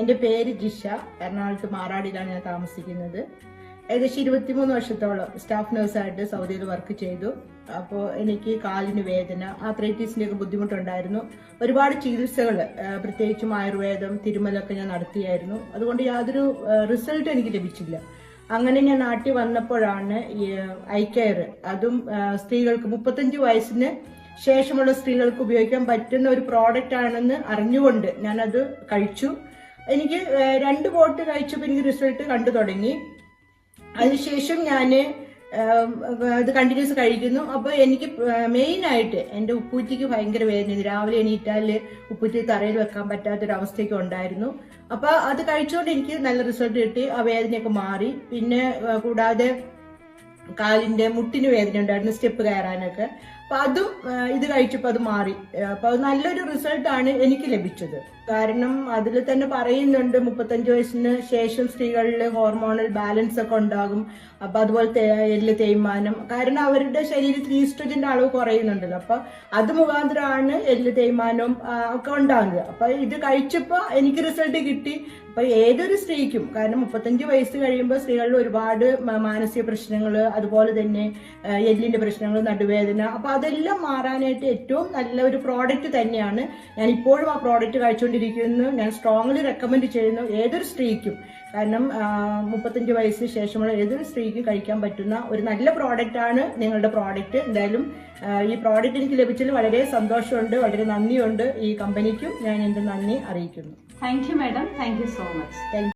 എന്റെ പേര് ജിഷ. എറണാകുളത്ത് മാറാടിയിലാണ് ഞാൻ താമസിക്കുന്നത്. ഏകദേശം ഇരുപത്തിമൂന്ന് വർഷത്തോളം സ്റ്റാഫ് നഴ്സായിട്ട് സൗദിയിൽ വർക്ക് ചെയ്തു. അപ്പോൾ എനിക്ക് കാലിന് വേദന ആത്രൈറ്റീസിന്റെ ഒക്കെ ബുദ്ധിമുട്ടുണ്ടായിരുന്നു. ഒരുപാട് ചികിത്സകൾ പ്രത്യേകിച്ചും ആയുർവേദം തിരുമലൊക്കെ ഞാൻ നടത്തിയായിരുന്നു. അതുകൊണ്ട് യാതൊരു റിസൾട്ട് എനിക്ക് ലഭിച്ചില്ല. അങ്ങനെ ഞാൻ നാട്ടിൽ വന്നപ്പോഴാണ് ഐ കെയർ അതും സ്ത്രീകൾക്ക് മുപ്പത്തഞ്ച് വയസ്സിന് ശേഷമുള്ള സ്ത്രീകൾക്ക് ഉപയോഗിക്കാൻ പറ്റുന്ന ഒരു പ്രോഡക്റ്റ് ആണെന്ന് അറിഞ്ഞുകൊണ്ട് ഞാനത് കഴിച്ചു. എനിക്ക് രണ്ട് ബോട്ട് കഴിച്ചപ്പോൾ എനിക്ക് റിസൾട്ട് കണ്ടു തുടങ്ങി. അതിനുശേഷം ഞാൻ ഇത് കണ്ടിന്യൂസ് കഴിക്കുന്നു. അപ്പോൾ എനിക്ക് മെയിനായിട്ട് എന്റെ ഉപ്പൂറ്റിക്ക് ഭയങ്കര വേദന. രാവിലെ എണീറ്റാൽ ഉപ്പൂറ്റി തറയിൽ വെക്കാൻ പറ്റാത്തൊരവസ്ഥയൊക്കെ ഉണ്ടായിരുന്നു. അപ്പോൾ അത് കഴിച്ചുകൊണ്ട് എനിക്ക് നല്ല റിസൾട്ട് കിട്ടി. ആ വേദനയൊക്കെ മാറി. പിന്നെ കൂടാതെ കാലിന്റെ മുട്ടിന് വേദന ഉണ്ടായിരുന്നു സ്റ്റെപ്പ് കയറാനൊക്കെ. അപ്പൊ അതും ഇത് കഴിച്ചപ്പോൾ അത് മാറി. അപ്പൊ അത് നല്ലൊരു റിസൾട്ടാണ് എനിക്ക് ലഭിച്ചത്. കാരണം അതിൽ തന്നെ പറയുന്നുണ്ട് മുപ്പത്തഞ്ച് വയസ്സിന് ശേഷം സ്ത്രീകളിൽ ഹോർമോണൽ ബാലൻസ് ഒക്കെ ഉണ്ടാകും. അപ്പൊ അതുപോലെ എല്ല് തേയ്മാനം. കാരണം അവരുടെ ശരീരത്തിൽ ഈസ്ട്രജന്റെ അളവ് കുറയുന്നുണ്ടല്ലോ. അപ്പൊ അത് മുഖാന്തരമാണ് എല്ല് തേയ്മാനവും ഒക്കെ ഉണ്ടാകുന്നത് അപ്പൊ ഇത് കഴിച്ചപ്പോൾ എനിക്ക് റിസൾട്ട് കിട്ടി. അപ്പൊ ഏതൊരു സ്ത്രീക്കും കാരണം മുപ്പത്തഞ്ച് വയസ്സ് കഴിയുമ്പോൾ സ്ത്രീകളിൽ ഒരുപാട് മാനസിക പ്രശ്നങ്ങൾ അതുപോലെ തന്നെ എല്ലിന്റെ പ്രശ്നങ്ങൾ നടുവേദന അപ്പൊ അതെല്ലാം മാറാനായിട്ട് ഏറ്റവും നല്ല ഒരു പ്രോഡക്റ്റ് തന്നെയാണ്. ഞാൻ ഇപ്പോഴും ആ പ്രോഡക്റ്റ് കഴിച്ചുകൊണ്ടിരിക്കുന്നു ഞാൻ സ്ട്രോങ്ലി റെക്കമെൻഡ് ചെയ്യുന്നു ഏതൊരു സ്ത്രീക്കും. കാരണം മുപ്പത്തഞ്ച് വയസ്സിന് ശേഷമുള്ള ഏതൊരു സ്ത്രീക്ക് കഴിക്കാൻ പറ്റുന്ന ഒരു നല്ല പ്രോഡക്റ്റ് ആണ് നിങ്ങളുടെ പ്രോഡക്റ്റ് എന്തായാലും ഈ പ്രോഡക്റ്റ് എനിക്ക് ലഭിച്ചതിൽ വളരെ സന്തോഷമുണ്ട് വളരെ നന്ദിയുണ്ട്. ഈ കമ്പനിക്കും ഞാൻ എന്റെ നന്ദി അറിയിക്കുന്നു. Thank you, madam. Thank you so much. Thank